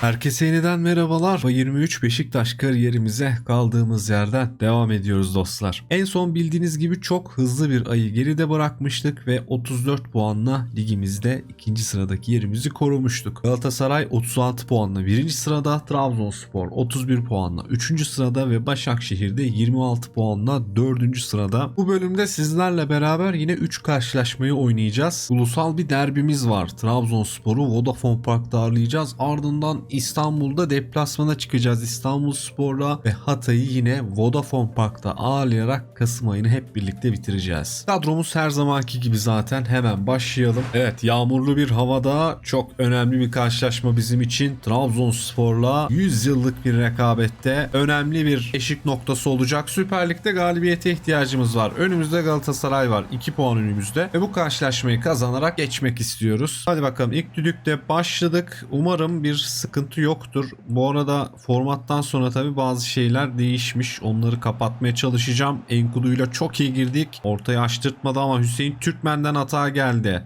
Herkese yeniden merhabalar. 23 Beşiktaş kariyerimize kaldığımız yerden devam ediyoruz dostlar. En son bildiğiniz gibi çok hızlı bir ayı geride bırakmıştık ve 34 puanla ligimizde ikinci sıradaki yerimizi korumuştuk. Galatasaray 36 puanla birinci sırada, Trabzonspor 31 puanla 3. sırada ve Başakşehir'de 26 puanla 4. sırada. Bu bölümde sizlerle beraber yine 3 karşılaşmayı oynayacağız. Ulusal bir derbimiz var. Trabzonspor'u Vodafone Park'ta ağırlayacağız. Ardından İstanbul'da deplasmana çıkacağız İstanbul Spor'la ve Hatay'ı yine Vodafone Park'ta ağırlayarak Kasım ayını hep birlikte bitireceğiz. Kadromuz her zamanki gibi zaten hemen başlayalım. Evet yağmurlu bir havada çok önemli bir karşılaşma bizim için. Trabzonspor'la 100 yıllık bir rekabette önemli bir eşik noktası olacak. Süper Lig'de galibiyete ihtiyacımız var. Önümüzde Galatasaray var. 2 puan önümüzde ve bu karşılaşmayı kazanarak geçmek istiyoruz. Hadi bakalım ilk düdükte başladık. Umarım bir sıkıntı yoktur. Bu arada formattan sonra tabi bazı şeyler değişmiş. Onları kapatmaya çalışacağım. Enkudu'yla çok iyi girdik. Ortaya açtırtmadı ama Hüseyin Türkmen'den hata geldi.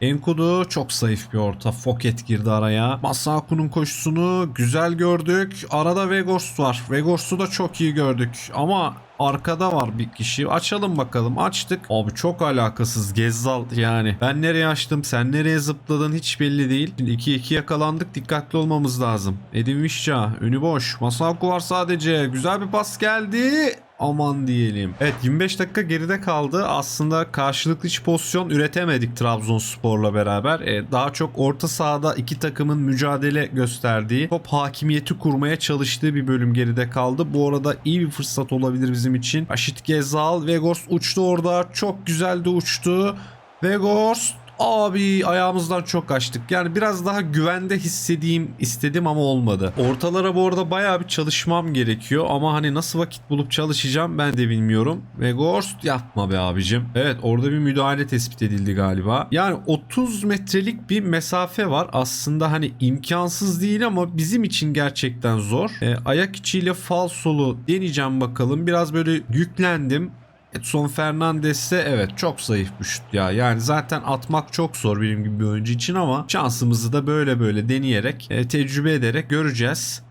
Enkudu çok zayıf bir orta. Foket girdi araya. Masaku'nun koşusunu güzel gördük. Arada Vegors var. Vegors'u da çok iyi gördük. Ama arkada var bir kişi. Açalım bakalım. Açtık. Abi çok alakasız. Gezzal yani. Ben nereye açtım? Sen nereye zıpladın? Hiç belli değil. Şimdi 2-2 yakalandık. Dikkatli olmamız lazım. Edin Vişça. Önü boş. Masaku var sadece. Güzel bir pas geldi aman diyelim. Evet 25 dakika geride kaldı. Aslında karşılıklı hiç pozisyon üretemedik Trabzonspor'la beraber. Ee, daha çok orta sahada iki takımın mücadele gösterdiği, top hakimiyeti kurmaya çalıştığı bir bölüm geride kaldı. Bu arada iyi bir fırsat olabilir bizim için. Aşit Gezal, Vegors uçtu orada. Çok güzel de uçtu. Vegors Abi ayağımızdan çok kaçtık. Yani biraz daha güvende hissedeyim istedim ama olmadı. Ortalara bu arada bayağı bir çalışmam gerekiyor ama hani nasıl vakit bulup çalışacağım ben de bilmiyorum. Ve Gorst yapma be abicim. Evet orada bir müdahale tespit edildi galiba. Yani 30 metrelik bir mesafe var. Aslında hani imkansız değil ama bizim için gerçekten zor. E, ayak içiyle falsolu deneyeceğim bakalım. Biraz böyle yüklendim. Edson Fernandez ise evet çok zayıf bir şut ya. Yani zaten atmak çok zor benim gibi bir oyuncu için ama şansımızı da böyle böyle deneyerek, e, tecrübe ederek göreceğiz.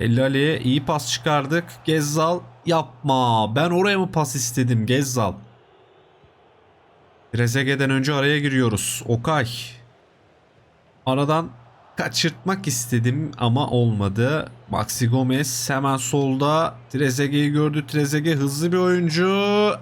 Ellale'ye iyi pas çıkardık. Gezzal yapma. Ben oraya mı pas istedim Gezzal? Trezeguet'den önce araya giriyoruz. Okay. Aradan kaçırtmak istedim ama olmadı. Maxi Gomez hemen solda Trezeguet'i gördü. Trezeguet hızlı bir oyuncu.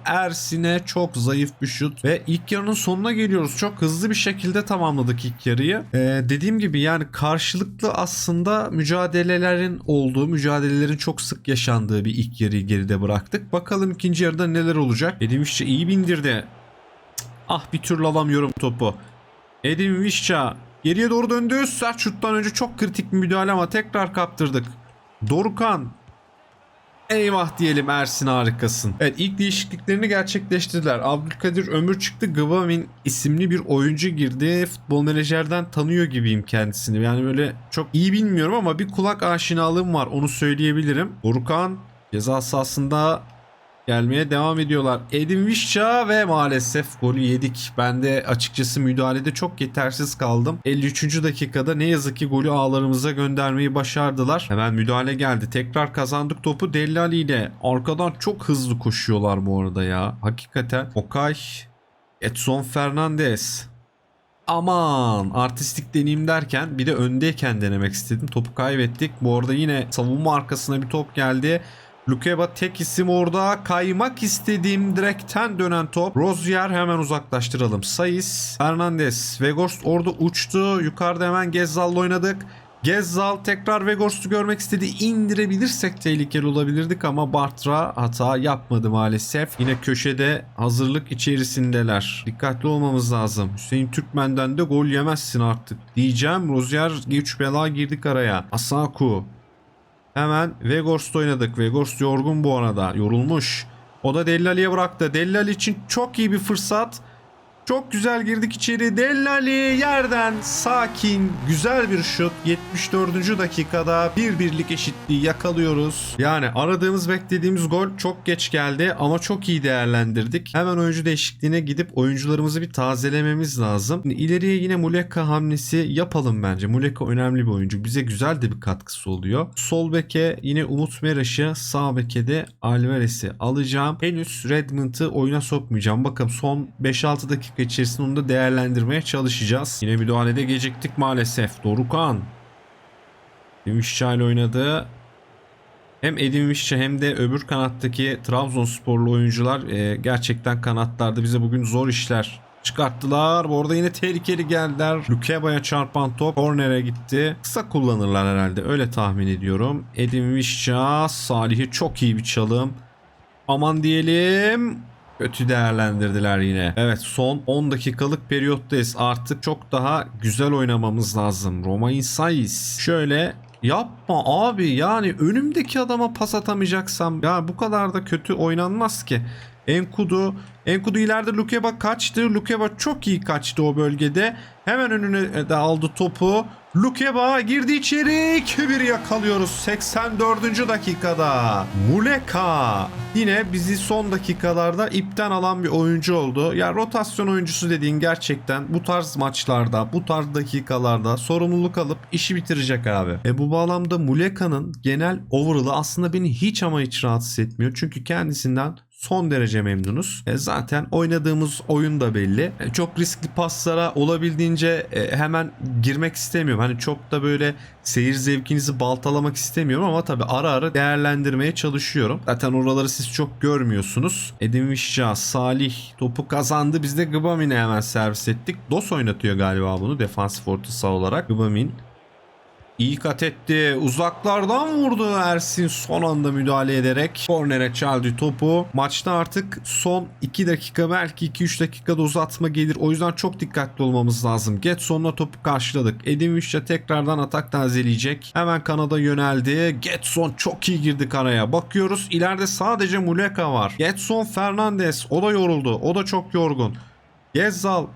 Ersin'e çok zayıf bir şut ve ilk yarının sonuna geliyoruz. Çok hızlı bir şekilde tamamladık ilk yarıyı. Ee, dediğim gibi yani karşılıklı aslında mücadelelerin olduğu, mücadelelerin çok sık yaşandığı bir ilk yarıyı geride bıraktık. Bakalım ikinci yarıda neler olacak. Vişça iyi bindirdi. Ah bir türlü alamıyorum topu. Edin Vişça Geriye doğru döndü. Sert şuttan önce çok kritik bir müdahale ama tekrar kaptırdık. Dorukan. Eyvah diyelim Ersin harikasın. Evet ilk değişikliklerini gerçekleştirdiler. Abdülkadir Ömür çıktı. Gıvamin isimli bir oyuncu girdi. Futbol menajerden tanıyor gibiyim kendisini. Yani böyle çok iyi bilmiyorum ama bir kulak aşinalığım var onu söyleyebilirim. Dorukan ceza sahasında gelmeye devam ediyorlar. Edin Vişça ve maalesef golü yedik. Ben de açıkçası müdahalede çok yetersiz kaldım. 53. dakikada ne yazık ki golü ağlarımıza göndermeyi başardılar. Hemen müdahale geldi. Tekrar kazandık topu Dellali ile. Arkadan çok hızlı koşuyorlar bu arada ya. Hakikaten. Okay. Edson Fernandez. Aman artistik deneyim derken bir de öndeyken denemek istedim. Topu kaybettik. Bu arada yine savunma arkasına bir top geldi. Lukeba tek isim orada. Kaymak istediğim direkten dönen top. Rozier hemen uzaklaştıralım. Sayis, Fernandez, Vegors orada uçtu. Yukarıda hemen Gezzal'la oynadık. Gezzal tekrar Vegors'u görmek istedi. İndirebilirsek tehlikeli olabilirdik ama Bartra hata yapmadı maalesef. Yine köşede hazırlık içerisindeler. Dikkatli olmamız lazım. Hüseyin Türkmen'den de gol yemezsin artık diyeceğim. Rozier güç bela girdik araya. Asaku Hemen Vegors'ta oynadık. Vegors yorgun bu arada. Yorulmuş. O da Dellali'ye bıraktı. Dellali için çok iyi bir fırsat. Çok güzel girdik içeri. Dellali yerden sakin güzel bir şut. 74. dakikada bir birlik eşitliği yakalıyoruz. Yani aradığımız beklediğimiz gol çok geç geldi ama çok iyi değerlendirdik. Hemen oyuncu değişikliğine gidip oyuncularımızı bir tazelememiz lazım. Şimdi ileriye yine Muleka hamlesi yapalım bence. Muleka önemli bir oyuncu. Bize güzel de bir katkısı oluyor. Sol beke yine Umut Meraş'ı sağ beke de Alvarez'i alacağım. Henüz Redmond'ı oyuna sokmayacağım. Bakın son 5-6 dakika içerisinde onu da değerlendirmeye çalışacağız. Yine müdahalede geciktik maalesef. Dorukan. Demişçay ile oynadı. Hem Edin Visca hem de öbür kanattaki Trabzonsporlu oyuncular e, gerçekten kanatlarda bize bugün zor işler çıkarttılar. Bu arada yine tehlikeli geldiler. Lukeba'ya çarpan top kornere gitti. Kısa kullanırlar herhalde öyle tahmin ediyorum. Edin Visca Salih'i çok iyi bir çalım. Aman diyelim. Kötü değerlendirdiler yine. Evet son 10 dakikalık periyottayız. Artık çok daha güzel oynamamız lazım. Roma Insais. Şöyle Yapma abi yani önümdeki adama pas atamayacaksam ya bu kadar da kötü oynanmaz ki. Enkudu, Enkudu ileride Lukeba kaçtı. Lukeba çok iyi kaçtı o bölgede. Hemen önüne de aldı topu. Lukeba girdi içeri. 2-1 yakalıyoruz 84. dakikada. Muleka yine bizi son dakikalarda ipten alan bir oyuncu oldu. Ya rotasyon oyuncusu dediğin gerçekten bu tarz maçlarda, bu tarz dakikalarda sorumluluk alıp işi bitirecek abi. E bu bağlamda Muleka'nın genel overall'ı aslında beni hiç ama hiç rahatsız etmiyor. Çünkü kendisinden son derece memnunuz. E zaten oynadığımız oyun da belli. E çok riskli paslara olabildiğince e, hemen girmek istemiyorum. Hani çok da böyle seyir zevkinizi baltalamak istemiyorum ama tabii ara ara değerlendirmeye çalışıyorum. Zaten oraları siz çok görmüyorsunuz. Edin Visca, Salih topu kazandı. Biz de Gbamin'e hemen servis ettik. Dos oynatıyor galiba bunu defansif orta saha olarak. Gbamin İyi kat etti. Uzaklardan vurdu Ersin son anda müdahale ederek. Kornere çaldı topu. Maçta artık son 2 dakika belki 2-3 dakikada uzatma gelir. O yüzden çok dikkatli olmamız lazım. Getson'la topu karşıladık. Edin Visca tekrardan atak tazeleyecek. Hemen kanada yöneldi. Getson çok iyi girdi karaya. Bakıyoruz ileride sadece Muleka var. Getson Fernandez o da yoruldu. O da çok yorgun. Gezzal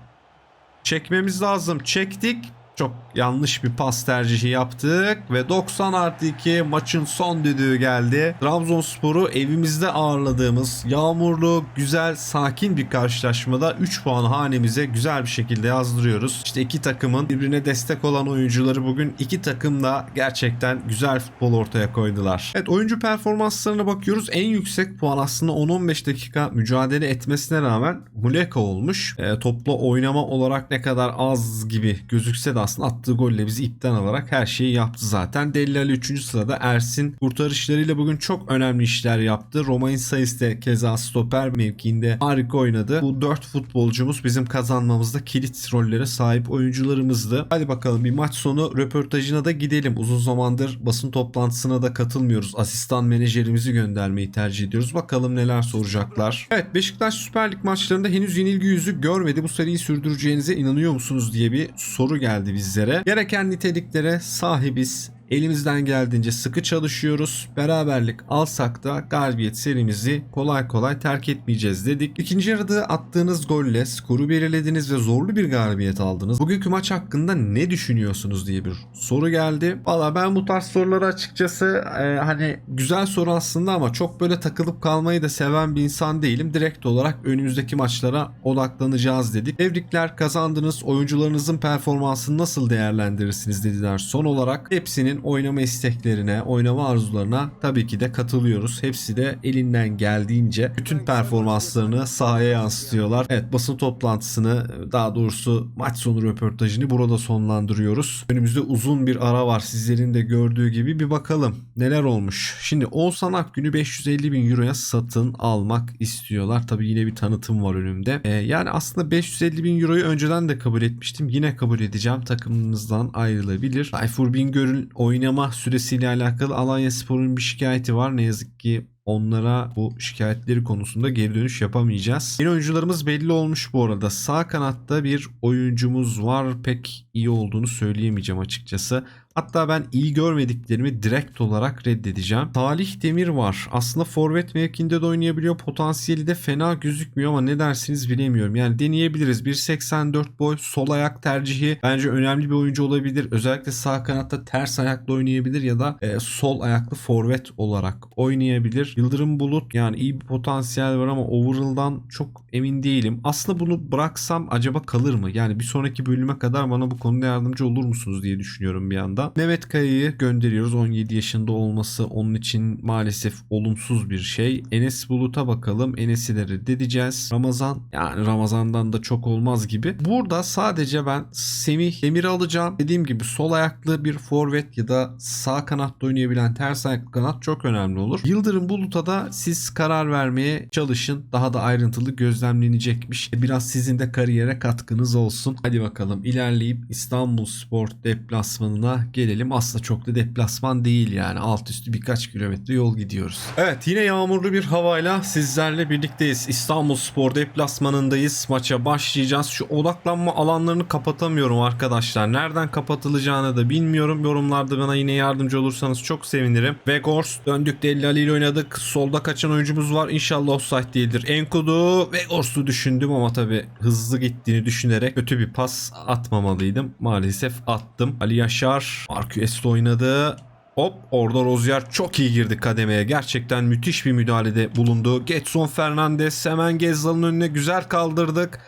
çekmemiz lazım. Çektik. Çok yanlış bir pas tercihi yaptık ve 90 artı 2 maçın son düdüğü geldi. Trabzonspor'u evimizde ağırladığımız yağmurlu, güzel, sakin bir karşılaşmada 3 puan hanemize güzel bir şekilde yazdırıyoruz. İşte iki takımın birbirine destek olan oyuncuları bugün iki takım da gerçekten güzel futbol ortaya koydular. Evet oyuncu performanslarına bakıyoruz. En yüksek puan aslında 10-15 dakika mücadele etmesine rağmen Muleka olmuş. E, toplu oynama olarak ne kadar az gibi gözükse de aslında attığı golle bizi ipten alarak her şeyi yaptı zaten. Delali 3. sırada Ersin kurtarışlarıyla bugün çok önemli işler yaptı. Romain Sayıs de keza stoper mevkiinde harika oynadı. Bu 4 futbolcumuz bizim kazanmamızda kilit rollere sahip oyuncularımızdı. Hadi bakalım bir maç sonu röportajına da gidelim. Uzun zamandır basın toplantısına da katılmıyoruz. Asistan menajerimizi göndermeyi tercih ediyoruz. Bakalım neler soracaklar. Evet Beşiktaş Süper Lig maçlarında henüz yenilgi yüzü görmedi. Bu seriyi sürdüreceğinize inanıyor musunuz diye bir soru geldi bizlere. Gereken niteliklere sahibiz. Elimizden geldiğince sıkı çalışıyoruz. Beraberlik alsak da galibiyet serimizi kolay kolay terk etmeyeceğiz dedik. İkinci yarıda attığınız golle skoru belirlediniz ve zorlu bir galibiyet aldınız. Bugünkü maç hakkında ne düşünüyorsunuz diye bir soru geldi. Valla ben bu tarz soruları açıkçası e, hani güzel soru aslında ama çok böyle takılıp kalmayı da seven bir insan değilim. Direkt olarak önümüzdeki maçlara odaklanacağız dedik. Tebrikler kazandınız. Oyuncularınızın performansını nasıl değerlendirirsiniz dediler son olarak. Hepsinin oynama isteklerine, oynama arzularına tabii ki de katılıyoruz. Hepsi de elinden geldiğince bütün performanslarını sahaya yansıtıyorlar. Evet basın toplantısını daha doğrusu maç sonu röportajını burada sonlandırıyoruz. Önümüzde uzun bir ara var sizlerin de gördüğü gibi bir bakalım neler olmuş. Şimdi Oğuzhan Akgün'ü 550 bin euroya satın almak istiyorlar. Tabii yine bir tanıtım var önümde. Ee, yani aslında 550 bin euroyu önceden de kabul etmiştim. Yine kabul edeceğim. Takımımızdan ayrılabilir. Tayfur Bingöl'ün oynama süresiyle alakalı Alanya Spor'un bir şikayeti var. Ne yazık ki onlara bu şikayetleri konusunda geri dönüş yapamayacağız. Yeni oyuncularımız belli olmuş bu arada. Sağ kanatta bir oyuncumuz var. Pek iyi olduğunu söyleyemeyeceğim açıkçası. Hatta ben iyi görmediklerimi direkt olarak reddedeceğim. Salih Demir var. Aslında forvet mevkinde de oynayabiliyor. Potansiyeli de fena gözükmüyor ama ne dersiniz bilemiyorum. Yani deneyebiliriz. 1.84 boy sol ayak tercihi bence önemli bir oyuncu olabilir. Özellikle sağ kanatta ters ayaklı oynayabilir ya da e, sol ayaklı forvet olarak oynayabilir. Yıldırım Bulut yani iyi bir potansiyel var ama overall'dan çok emin değilim. Aslında bunu bıraksam acaba kalır mı? Yani bir sonraki bölüme kadar bana bu konuda yardımcı olur musunuz diye düşünüyorum bir anda. Mehmet Kaya'yı gönderiyoruz. 17 yaşında olması onun için maalesef olumsuz bir şey. Enes Bulut'a bakalım. Enes'i de reddedeceğiz. Ramazan yani Ramazan'dan da çok olmaz gibi. Burada sadece ben Semih Demir'i alacağım. Dediğim gibi sol ayaklı bir forvet ya da sağ kanatta oynayabilen ters ayaklı kanat çok önemli olur. Yıldırım Bulut'a da siz karar vermeye çalışın. Daha da ayrıntılı gözlemlenecekmiş. Biraz sizin de kariyere katkınız olsun. Hadi bakalım ilerleyip İstanbul Spor deplasmanına gelelim. Aslında çok da deplasman değil yani. Alt üstü birkaç kilometre yol gidiyoruz. Evet yine yağmurlu bir havayla sizlerle birlikteyiz. İstanbul Spor deplasmanındayız. Maça başlayacağız. Şu odaklanma alanlarını kapatamıyorum arkadaşlar. Nereden kapatılacağını da bilmiyorum. Yorumlarda bana yine yardımcı olursanız çok sevinirim. Vegors döndük Deli Ali ile oynadık. Solda kaçan oyuncumuz var. İnşallah offside değildir. Enkudu Vegors'u düşündüm ama tabi hızlı gittiğini düşünerek kötü bir pas atmamalıydım. Maalesef attım. Ali Yaşar Marquez'le oynadı. Hop orada Rozier çok iyi girdi kademeye. Gerçekten müthiş bir müdahalede bulundu. Getson Fernandes hemen Gezzal'ın önüne güzel kaldırdık.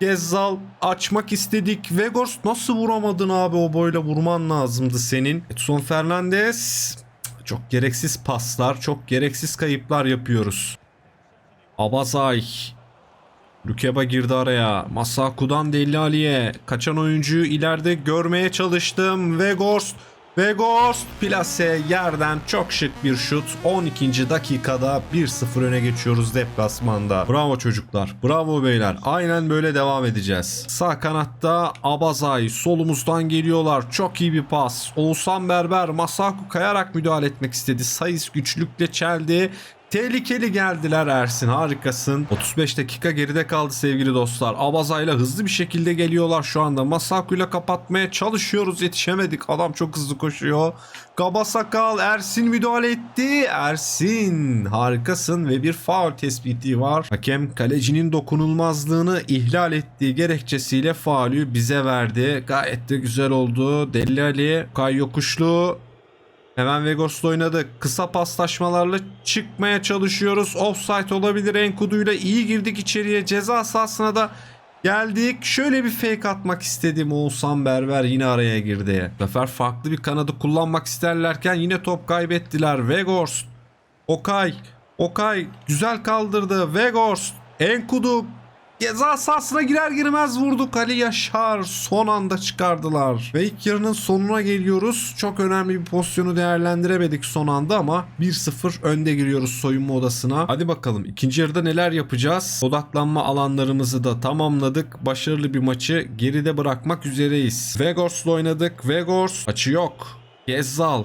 Gezzal açmak istedik. Vegors nasıl vuramadın abi o boyla vurman lazımdı senin. Getson Fernandes çok gereksiz paslar, çok gereksiz kayıplar yapıyoruz. Abazay Lükeba girdi araya. Masaku'dan Deli Ali'ye. Kaçan oyuncuyu ileride görmeye çalıştım. Vegors. Vegors plase yerden çok şık bir şut. 12. dakikada 1-0 öne geçiyoruz deplasmanda. Bravo çocuklar. Bravo beyler. Aynen böyle devam edeceğiz. Sağ kanatta Abazay solumuzdan geliyorlar. Çok iyi bir pas. Oğuzhan Berber Masaku kayarak müdahale etmek istedi. Sayıs güçlükle çeldi. Tehlikeli geldiler Ersin harikasın. 35 dakika geride kaldı sevgili dostlar. Abazayla hızlı bir şekilde geliyorlar şu anda. Masaku'yla kapatmaya çalışıyoruz yetişemedik. Adam çok hızlı koşuyor. Gabasakal Ersin müdahale etti. Ersin harikasın ve bir faul tespiti var. Hakem kalecinin dokunulmazlığını ihlal ettiği gerekçesiyle faulü bize verdi. Gayet de güzel oldu. Deli Ali, Kay Yokuşlu Hemen Vegors'la oynadık. Kısa paslaşmalarla çıkmaya çalışıyoruz. Offside olabilir Enkudu'yla iyi girdik içeriye. Ceza sahasına da geldik. Şöyle bir fake atmak istedim. Oğuzhan Berber yine araya girdi. Bu sefer farklı bir kanadı kullanmak isterlerken yine top kaybettiler. Vegors, Okay, Okay güzel kaldırdı. Vegors, Enkudu Ceza sahasına girer girmez vurduk Ali Yaşar. Son anda çıkardılar. Ve ilk yarının sonuna geliyoruz. Çok önemli bir pozisyonu değerlendiremedik son anda ama 1-0 önde giriyoruz soyunma odasına. Hadi bakalım ikinci yarıda neler yapacağız? Odaklanma alanlarımızı da tamamladık. Başarılı bir maçı geride bırakmak üzereyiz. Vegors'la oynadık. Vegors açı yok. Gezzal.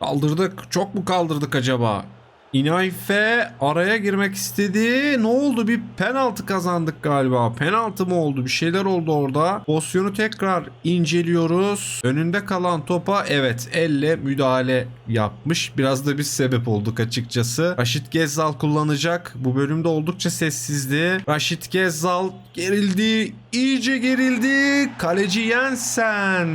Kaldırdık. Çok mu kaldırdık acaba? Inayfe araya girmek istedi. Ne oldu? Bir penaltı kazandık galiba. Penaltı mı oldu? Bir şeyler oldu orada. Pozisyonu tekrar inceliyoruz. Önünde kalan topa evet elle müdahale yapmış. Biraz da biz sebep olduk açıkçası. Raşit Gezzal kullanacak. Bu bölümde oldukça sessizdi. Raşit Gezzal gerildi. iyice gerildi. Kaleci Yensen.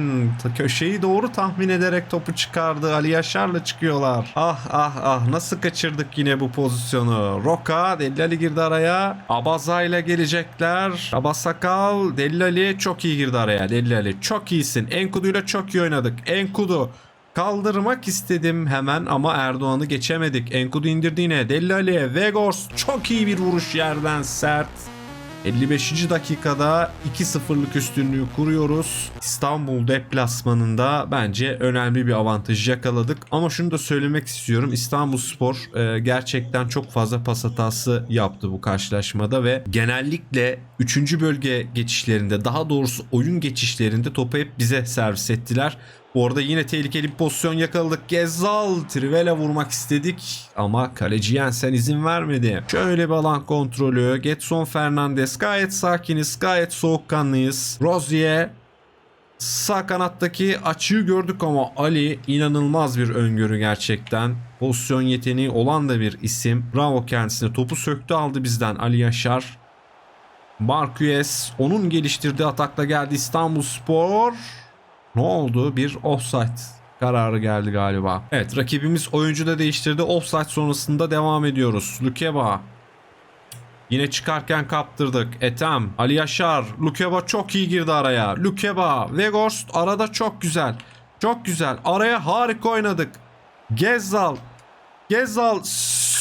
Köşeyi doğru tahmin ederek topu çıkardı. Ali Yaşar'la çıkıyorlar. Ah ah ah nasıl kaçırdık yine bu pozisyonu. Roka Dellali girdi araya. Abaza ile gelecekler. Abasakal Dellali çok iyi girdi araya. Dellali çok iyisin. Enkudu ile çok iyi oynadık. Enkudu Kaldırmak istedim hemen ama Erdoğan'ı geçemedik. Enkudu indirdi yine. Dellali, Vegors çok iyi bir vuruş yerden sert. 55. dakikada 2-0'lık üstünlüğü kuruyoruz. İstanbul deplasmanında bence önemli bir avantaj yakaladık. Ama şunu da söylemek istiyorum. İstanbul Spor e, gerçekten çok fazla pas hatası yaptı bu karşılaşmada ve genellikle 3. bölge geçişlerinde daha doğrusu oyun geçişlerinde topu hep bize servis ettiler. Orada yine tehlikeli bir pozisyon yakaladık. Gezzal Trivela vurmak istedik ama kaleci Jensen izin vermedi. Şöyle bir alan kontrolü. Getson Fernandes gayet sakiniz, gayet soğukkanlıyız. Rozier Sağ kanattaki açığı gördük ama Ali inanılmaz bir öngörü gerçekten. Pozisyon yeteneği olan da bir isim. Bravo kendisine. Topu söktü aldı bizden Ali Yaşar. Marquez onun geliştirdiği atakla geldi İstanbul Spor. Ne oldu? Bir offside kararı geldi galiba. Evet rakibimiz oyuncu da değiştirdi. Offside sonrasında devam ediyoruz. Lukeba Yine çıkarken kaptırdık. Etem, Ali Yaşar, Lukeba çok iyi girdi araya. Lukeba, Vegorst arada çok güzel. Çok güzel. Araya harika oynadık. Gezzal, Gezzal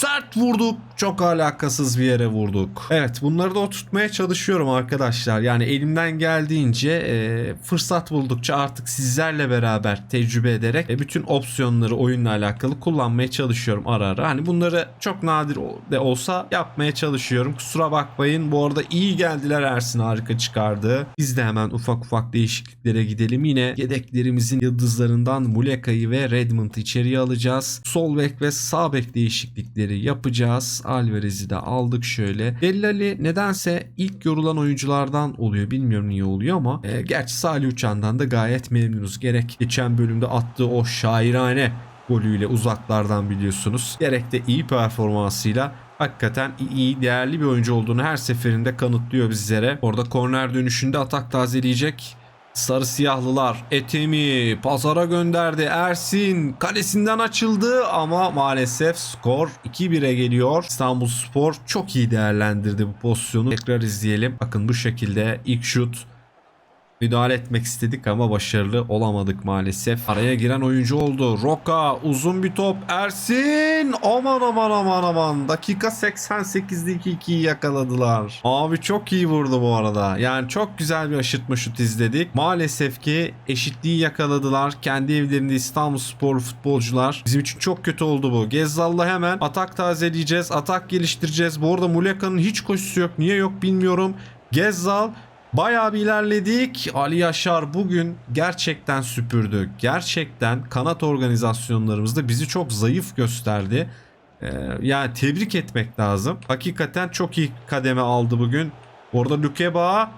sert vurduk. Çok alakasız bir yere vurduk. Evet bunları da oturtmaya çalışıyorum arkadaşlar. Yani elimden geldiğince e, fırsat buldukça artık sizlerle beraber tecrübe ederek e, bütün opsiyonları oyunla alakalı kullanmaya çalışıyorum ara ara. Hani bunları çok nadir de olsa yapmaya çalışıyorum. Kusura bakmayın. Bu arada iyi geldiler Ersin harika çıkardı. Biz de hemen ufak ufak değişikliklere gidelim. Yine yedeklerimizin yıldızlarından Muleka'yı ve Redmond'ı içeriye alacağız. Sol bek ve sağ bek değişiklikleri yapacağız. Alvarez'i de aldık şöyle. Delali nedense ilk yorulan oyunculardan oluyor. Bilmiyorum niye oluyor ama e, gerçi Salih Uçan'dan da gayet memnunuz. Gerek geçen bölümde attığı o şairane golüyle uzaklardan biliyorsunuz. Gerek de iyi performansıyla hakikaten iyi değerli bir oyuncu olduğunu her seferinde kanıtlıyor bizlere. Orada korner dönüşünde atak tazeleyecek. Sarı siyahlılar Etemi pazara gönderdi. Ersin kalesinden açıldı ama maalesef skor 2-1'e geliyor. İstanbul Spor çok iyi değerlendirdi bu pozisyonu. Tekrar izleyelim. Bakın bu şekilde ilk şut Müdahale etmek istedik ama başarılı olamadık maalesef. Araya giren oyuncu oldu. Roka uzun bir top. Ersin aman aman aman aman. Dakika 88'de 2-2'yi yakaladılar. Abi çok iyi vurdu bu arada. Yani çok güzel bir aşırtma şut izledik. Maalesef ki eşitliği yakaladılar. Kendi evlerinde İstanbul Spor futbolcular. Bizim için çok kötü oldu bu. Gezzal'la hemen atak tazeleyeceğiz. Atak geliştireceğiz. Bu arada Muleka'nın hiç koşusu yok. Niye yok bilmiyorum. Gezzal Bayağı bir ilerledik. Ali Yaşar bugün gerçekten süpürdü. Gerçekten kanat organizasyonlarımızda bizi çok zayıf gösterdi. Ee, yani tebrik etmek lazım. Hakikaten çok iyi kademe aldı bugün. Orada Lukeba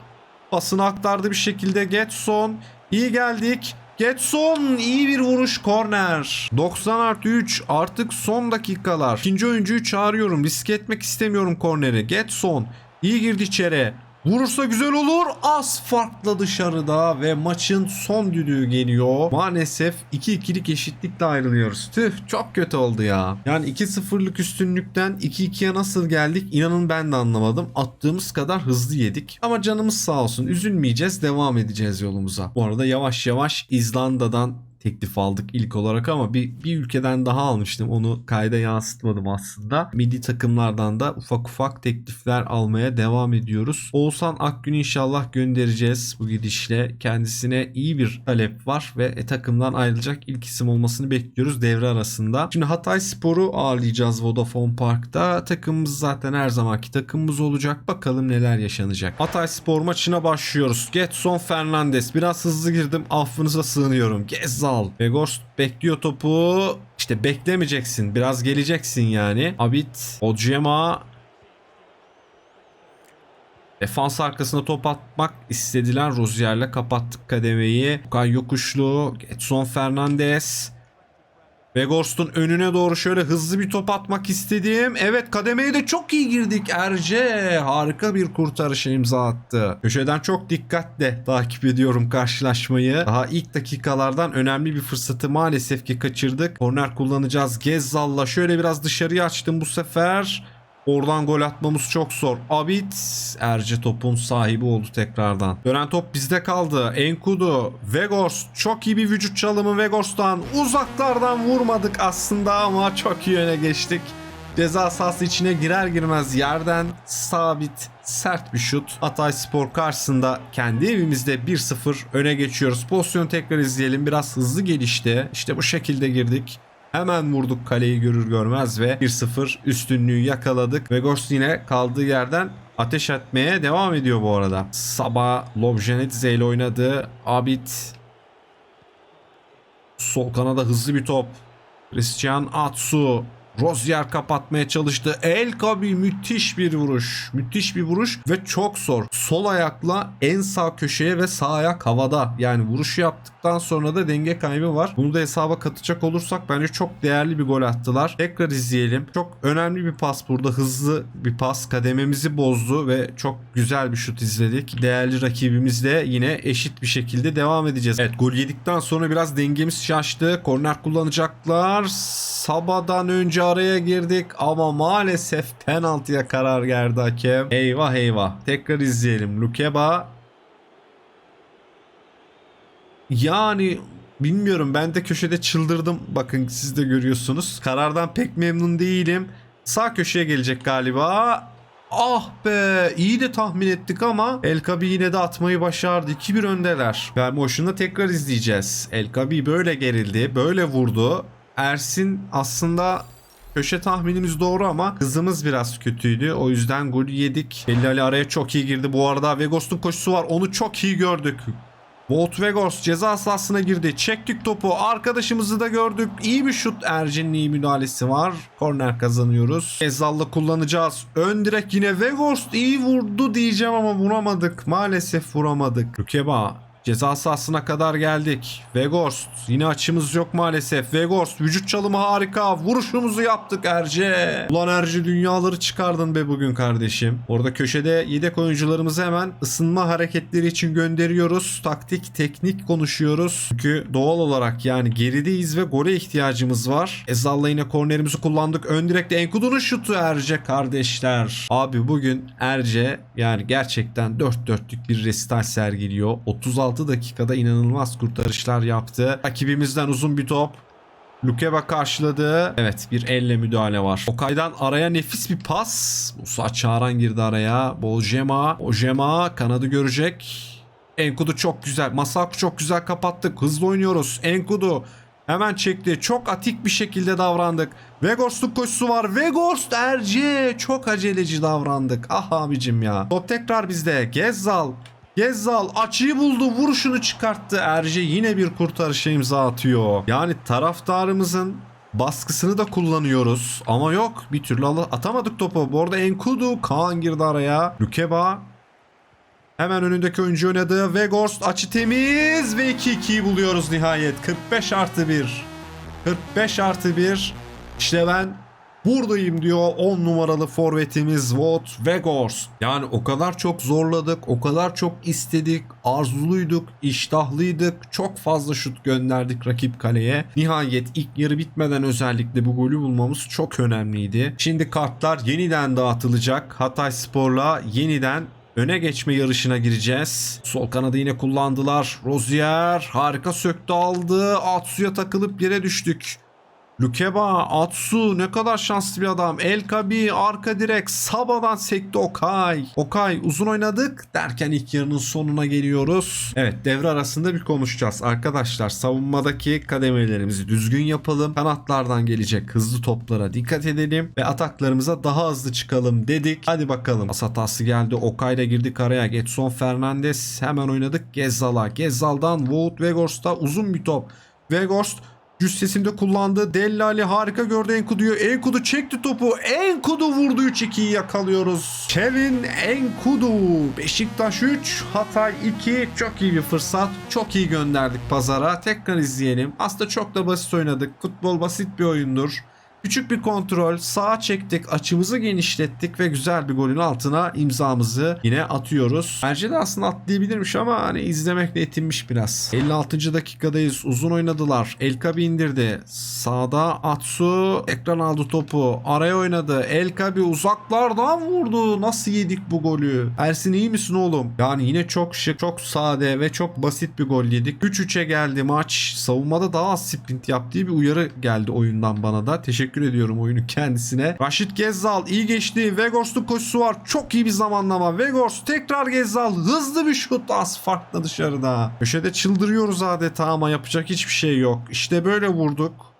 basını aktardı bir şekilde. Getson iyi geldik. Getson iyi bir vuruş korner. 90 artı 3 artık son dakikalar. İkinci oyuncuyu çağırıyorum. Risk etmek istemiyorum korneri. Getson iyi girdi içeri. Vurursa güzel olur. Az farkla dışarıda ve maçın son düdüğü geliyor. Maalesef 2-2'lik eşitlikle ayrılıyoruz. Tüh çok kötü oldu ya. Yani 2-0'lık üstünlükten 2-2'ye nasıl geldik inanın ben de anlamadım. Attığımız kadar hızlı yedik. Ama canımız sağ olsun. Üzülmeyeceğiz. Devam edeceğiz yolumuza. Bu arada yavaş yavaş İzlanda'dan teklif aldık ilk olarak ama bir, bir ülkeden daha almıştım. Onu kayda yansıtmadım aslında. Milli takımlardan da ufak ufak teklifler almaya devam ediyoruz. Oğuzhan Akgün inşallah göndereceğiz bu gidişle. Kendisine iyi bir talep var ve e, takımdan ayrılacak ilk isim olmasını bekliyoruz devre arasında. Şimdi Hatay Spor'u ağırlayacağız Vodafone Park'ta. Takımımız zaten her zamanki takımımız olacak. Bakalım neler yaşanacak. Hatay Spor maçına başlıyoruz. Getson Fernandes. Biraz hızlı girdim. Affınıza sığınıyorum. Gezzal. Vegors bekliyor topu. İşte beklemeyeceksin. Biraz geleceksin yani. Abit. Ojema. Defans arkasına top atmak istediler. Rozier'le kapattık kademeyi. Okay Yokuşlu. Getson Fernandes. Vegorst'un önüne doğru şöyle hızlı bir top atmak istediğim. Evet kademeye de çok iyi girdik. Erce harika bir kurtarışa imza attı. Köşeden çok dikkatle takip ediyorum karşılaşmayı. Daha ilk dakikalardan önemli bir fırsatı maalesef ki kaçırdık. Korner kullanacağız. Gezzal'la şöyle biraz dışarıya açtım bu sefer. Oradan gol atmamız çok zor. Abit Erce topun sahibi oldu tekrardan. Dönen top bizde kaldı. Enkudu, Vegors çok iyi bir vücut çalımı Vegors'tan. Uzaklardan vurmadık aslında ama çok iyi öne geçtik. Ceza sahası içine girer girmez yerden sabit sert bir şut. Hatay Spor karşısında kendi evimizde 1-0 öne geçiyoruz. Pozisyonu tekrar izleyelim. Biraz hızlı gelişti. İşte bu şekilde girdik. Hemen vurduk kaleyi görür görmez ve 1-0 üstünlüğü yakaladık. Vegors yine kaldığı yerden ateş etmeye devam ediyor bu arada. Sabah Lobjanidze ile oynadı. Abid sol kanada hızlı bir top. Christian Atsu Rozier kapatmaya çalıştı. El Kabi müthiş bir vuruş. Müthiş bir vuruş ve çok zor. Sol ayakla en sağ köşeye ve sağ ayak havada. Yani vuruşu yaptıktan sonra da denge kaybı var. Bunu da hesaba katacak olursak bence çok değerli bir gol attılar. Tekrar izleyelim. Çok önemli bir pas burada. Hızlı bir pas. Kadememizi bozdu ve çok güzel bir şut izledik. Değerli rakibimizle yine eşit bir şekilde devam edeceğiz. Evet gol yedikten sonra biraz dengemiz şaştı. Korner kullanacaklar. Sabah'dan önce araya girdik ama maalesef penaltıya karar verdi hakem. Eyvah eyvah. Tekrar izleyelim. Lukeba yani bilmiyorum ben de köşede çıldırdım. Bakın siz de görüyorsunuz. Karardan pek memnun değilim. Sağ köşeye gelecek galiba. Ah be iyi de tahmin ettik ama El Kabi yine de atmayı başardı. 2-1 öndeler. Ben boşuna tekrar izleyeceğiz. El Kabi böyle gerildi. Böyle vurdu. Ersin aslında Köşe tahminimiz doğru ama hızımız biraz kötüydü. O yüzden golü yedik. Belli araya çok iyi girdi. Bu arada Vegos'un koşusu var. Onu çok iyi gördük. Wout Vegors ceza sahasına girdi. Çektik topu. Arkadaşımızı da gördük. İyi bir şut. Ercin'in iyi müdahalesi var. Korner kazanıyoruz. Ezal'la kullanacağız. Ön direk yine Vegors iyi vurdu diyeceğim ama vuramadık. Maalesef vuramadık. Lukeba Ceza sahasına kadar geldik. Vegorst yine açımız yok maalesef. Vegorst vücut çalımı harika. Vuruşumuzu yaptık Erce. Ulan Erce dünyaları çıkardın be bugün kardeşim. Orada köşede yedek oyuncularımızı hemen ısınma hareketleri için gönderiyoruz. Taktik, teknik konuşuyoruz. Çünkü doğal olarak yani gerideyiz ve gole ihtiyacımız var. Ezal'la yine kornerimizi kullandık. Ön direkte Enkudu'nun şutu Erce kardeşler. Abi bugün Erce yani gerçekten dört dörtlük bir resital sergiliyor. 36 dakikada inanılmaz kurtarışlar yaptı. Rakibimizden uzun bir top. Lukeba karşıladı. Evet bir elle müdahale var. Okay'dan araya nefis bir pas. Musa Çağran girdi araya. Bojema. Bojema kanadı görecek. Enkudu çok güzel. Masaku çok güzel kapattık. Hızlı oynuyoruz. Enkudu hemen çekti. Çok atik bir şekilde davrandık. Vegors'luk koşusu var. Vegors Erce. Çok aceleci davrandık. Ah abicim ya. Top tekrar bizde. Gezzal. Gezzal açıyı buldu vuruşunu çıkarttı. Erce yine bir kurtarışa imza atıyor. Yani taraftarımızın baskısını da kullanıyoruz. Ama yok bir türlü atamadık topu. Bu arada Enkudu Kaan girdi araya. Lukeba Hemen önündeki oyuncu oynadı. Vegorst açı temiz ve 2-2'yi buluyoruz nihayet. 45 artı 1. 45 artı 1. İşte ben buradayım diyor 10 numaralı forvetimiz Wout Weghorst. Yani o kadar çok zorladık, o kadar çok istedik, arzuluyduk, iştahlıydık. Çok fazla şut gönderdik rakip kaleye. Nihayet ilk yarı bitmeden özellikle bu golü bulmamız çok önemliydi. Şimdi kartlar yeniden dağıtılacak. Hatay Spor'la yeniden Öne geçme yarışına gireceğiz. Sol kanadı yine kullandılar. Rozier harika söktü aldı. Atsu'ya takılıp yere düştük. Lukeba, Atsu ne kadar şanslı bir adam. El Kabi arka direk Sabah'dan sekti Okay. Okay uzun oynadık derken ilk yarının sonuna geliyoruz. Evet devre arasında bir konuşacağız. Arkadaşlar savunmadaki kademelerimizi düzgün yapalım. Kanatlardan gelecek hızlı toplara dikkat edelim. Ve ataklarımıza daha hızlı çıkalım dedik. Hadi bakalım. Pas hatası geldi. Okay'la girdik araya. Getson Fernandes hemen oynadık. Gezzal'a. Gezzal'dan Wout Weghorst'a uzun bir top. Weghorst cüssesinde kullandı. Dellali harika gördü Enkudu'yu. Enkudu çekti topu. Enkudu vurdu 3-2'yi yakalıyoruz. Kevin Enkudu. Beşiktaş 3, Hatay 2. Çok iyi bir fırsat. Çok iyi gönderdik pazara. Tekrar izleyelim. Aslında çok da basit oynadık. Futbol basit bir oyundur. Küçük bir kontrol, sağa çektik, açımızı genişlettik ve güzel bir golün altına imzamızı yine atıyoruz. Bence de aslında atlayabilirmiş ama hani izlemekle yetinmiş biraz. 56. dakikadayız. Uzun oynadılar. Elkabi indirdi. Sağda Atsu ekran aldı topu. Araya oynadı. Elkabi uzaklardan vurdu. Nasıl yedik bu golü? Ersin iyi misin oğlum? Yani yine çok şık, çok sade ve çok basit bir gol yedik. 3-3'e geldi maç. Savunmada daha az sprint yaptığı bir uyarı geldi oyundan bana da. Teşekkür ediyorum oyunun kendisine. Raşit Gezzal iyi geçti. Vegors'luk koşusu var. Çok iyi bir zamanlama. Vegors tekrar Gezzal. Hızlı bir şut. Az farklı dışarıda. Köşede çıldırıyoruz adeta ama yapacak hiçbir şey yok. İşte böyle vurduk.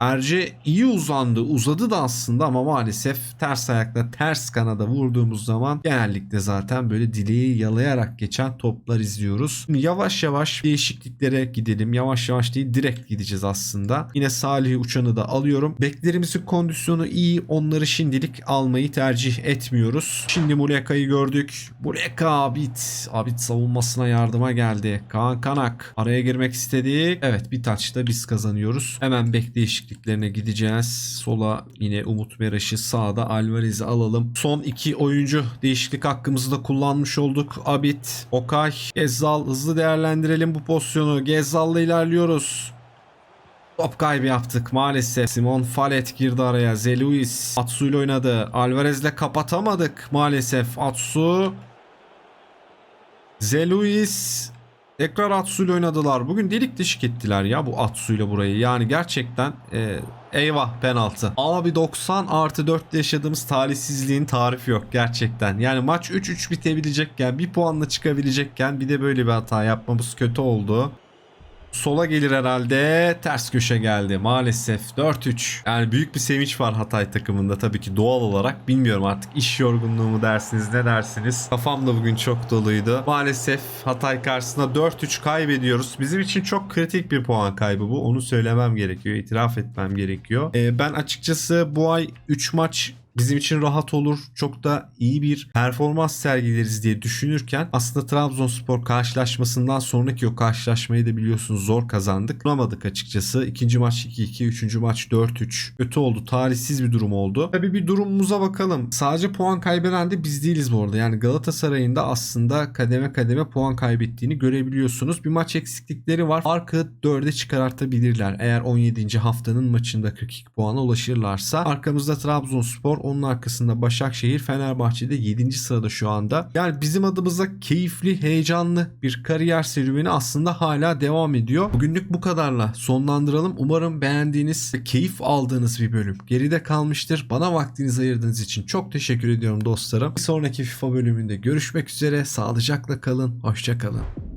Erce iyi uzandı. Uzadı da aslında ama maalesef ters ayakla ters kanada vurduğumuz zaman genellikle zaten böyle dileği yalayarak geçen toplar izliyoruz. Şimdi yavaş yavaş değişikliklere gidelim. Yavaş yavaş değil direkt gideceğiz aslında. Yine Salih Uçan'ı da alıyorum. Beklerimizin kondisyonu iyi. Onları şimdilik almayı tercih etmiyoruz. Şimdi Muleka'yı gördük. Muleka Abid. Abid savunmasına yardıma geldi. Kaan Kanak. Araya girmek istedik. Evet bir taçta biz kazanıyoruz. Hemen bek değişikliklerine gideceğiz. Sola yine Umut Meraş'ı sağda Alvarez'i alalım. Son iki oyuncu değişiklik hakkımızı da kullanmış olduk. Abid, Okay, Gezzal hızlı değerlendirelim bu pozisyonu. Gezzal'la ilerliyoruz. Top kaybı yaptık maalesef. Simon Falet girdi araya. Zeluis Atsu ile oynadı. Alvarez'le kapatamadık maalesef. Atsu Zeluis tekrar Atsu ile oynadılar. Bugün delik deşik ettiler ya bu Atsu ile burayı. Yani gerçekten e, eyvah penaltı. Abi 90 artı 4 yaşadığımız talihsizliğin tarifi yok gerçekten. Yani maç 3-3 bitebilecekken bir puanla çıkabilecekken bir de böyle bir hata yapmamız kötü oldu. Sola gelir herhalde. Ters köşe geldi. Maalesef 4-3. Yani büyük bir sevinç var Hatay takımında tabii ki doğal olarak. Bilmiyorum artık iş yorgunluğu mu dersiniz ne dersiniz. Kafam da bugün çok doluydu. Maalesef Hatay karşısında 4-3 kaybediyoruz. Bizim için çok kritik bir puan kaybı bu. Onu söylemem gerekiyor. itiraf etmem gerekiyor. Ee, ben açıkçası bu ay 3 maç bizim için rahat olur. Çok da iyi bir performans sergileriz diye düşünürken aslında Trabzonspor karşılaşmasından sonraki o karşılaşmayı da biliyorsunuz zor kazandık. Bulamadık açıkçası. İkinci maç 2-2, üçüncü maç 4-3. Kötü oldu. Talihsiz bir durum oldu. Tabii bir durumumuza bakalım. Sadece puan kaybeden de biz değiliz bu arada. Yani Galatasaray'ın da aslında kademe kademe puan kaybettiğini görebiliyorsunuz. Bir maç eksiklikleri var. Farkı 4'e çıkartabilirler. Eğer 17. haftanın maçında 42 puana ulaşırlarsa. Arkamızda Trabzonspor, onun arkasında Başakşehir, Fenerbahçe'de 7. sırada şu anda. Yani bizim adımıza keyifli, heyecanlı bir kariyer serüveni aslında hala devam ediyor. Bugünlük bu kadarla sonlandıralım. Umarım beğendiğiniz ve keyif aldığınız bir bölüm geride kalmıştır. Bana vaktinizi ayırdığınız için çok teşekkür ediyorum dostlarım. Bir sonraki FIFA bölümünde görüşmek üzere. Sağlıcakla kalın. Hoşça kalın.